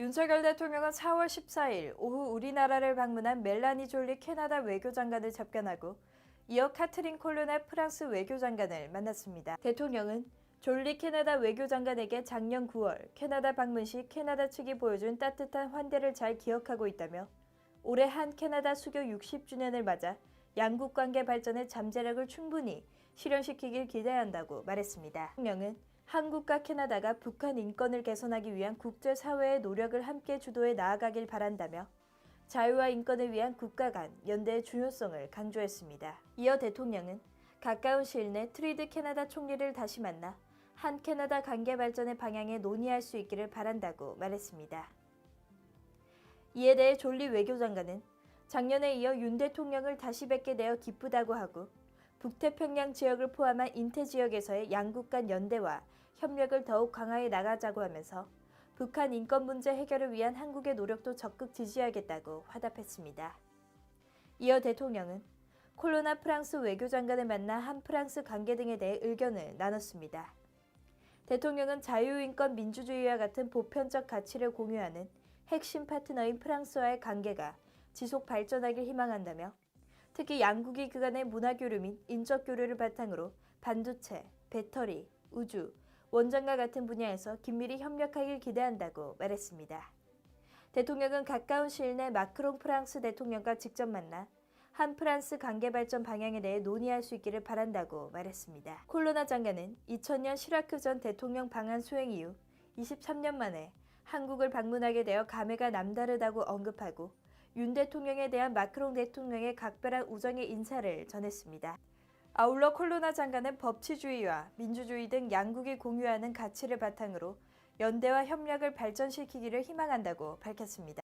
윤석열 대통령은 4월 14일 오후 우리나라를 방문한 멜라니 졸리 캐나다 외교장관을 접견하고 이어 카트린 콜로나 프랑스 외교장관을 만났습니다. 대통령은 졸리 캐나다 외교장관에게 작년 9월 캐나다 방문 시 캐나다 측이 보여준 따뜻한 환대를 잘 기억하고 있다며 올해 한 캐나다 수교 60주년을 맞아 양국 관계 발전의 잠재력을 충분히 실현시키길 기대한다고 말했습니다. 대통령은 한국과 캐나다가 북한 인권을 개선하기 위한 국제사회의 노력을 함께 주도해 나아가길 바란다며 자유와 인권을 위한 국가 간 연대의 중요성을 강조했습니다. 이어 대통령은 가까운 시일 내 트리드 캐나다 총리를 다시 만나 한 캐나다 관계 발전의 방향에 논의할 수 있기를 바란다고 말했습니다. 이에 대해 졸리 외교장관은 작년에 이어 윤 대통령을 다시 뵙게 되어 기쁘다고 하고 북태평양 지역을 포함한 인태 지역에서의 양국 간 연대와 협력을 더욱 강화해 나가자고 하면서 북한 인권 문제 해결을 위한 한국의 노력도 적극 지지하겠다고 화답했습니다. 이어 대통령은 콜로나 프랑스 외교장관을 만나 한 프랑스 관계 등에 대해 의견을 나눴습니다. 대통령은 자유인권 민주주의와 같은 보편적 가치를 공유하는 핵심 파트너인 프랑스와의 관계가 지속 발전하길 희망한다며 특히 양국이 그간의 문화교류 및 인적 교류를 바탕으로 반도체, 배터리, 우주, 원전과 같은 분야에서 긴밀히 협력하길 기대한다고 말했습니다. 대통령은 가까운 시일 내 마크롱 프랑스 대통령과 직접 만나 한 프랑스 관계 발전 방향에 대해 논의할 수 있기를 바란다고 말했습니다. 콜로나 장관은 2000년 시라크 전 대통령 방한 수행 이후 23년 만에 한국을 방문하게 되어 감회가 남다르다고 언급하고 윤 대통령에 대한 마크롱 대통령의 각별한 우정의 인사를 전했습니다. 아울러 콜로나 장관은 법치주의와 민주주의 등 양국이 공유하는 가치를 바탕으로 연대와 협력을 발전시키기를 희망한다고 밝혔습니다.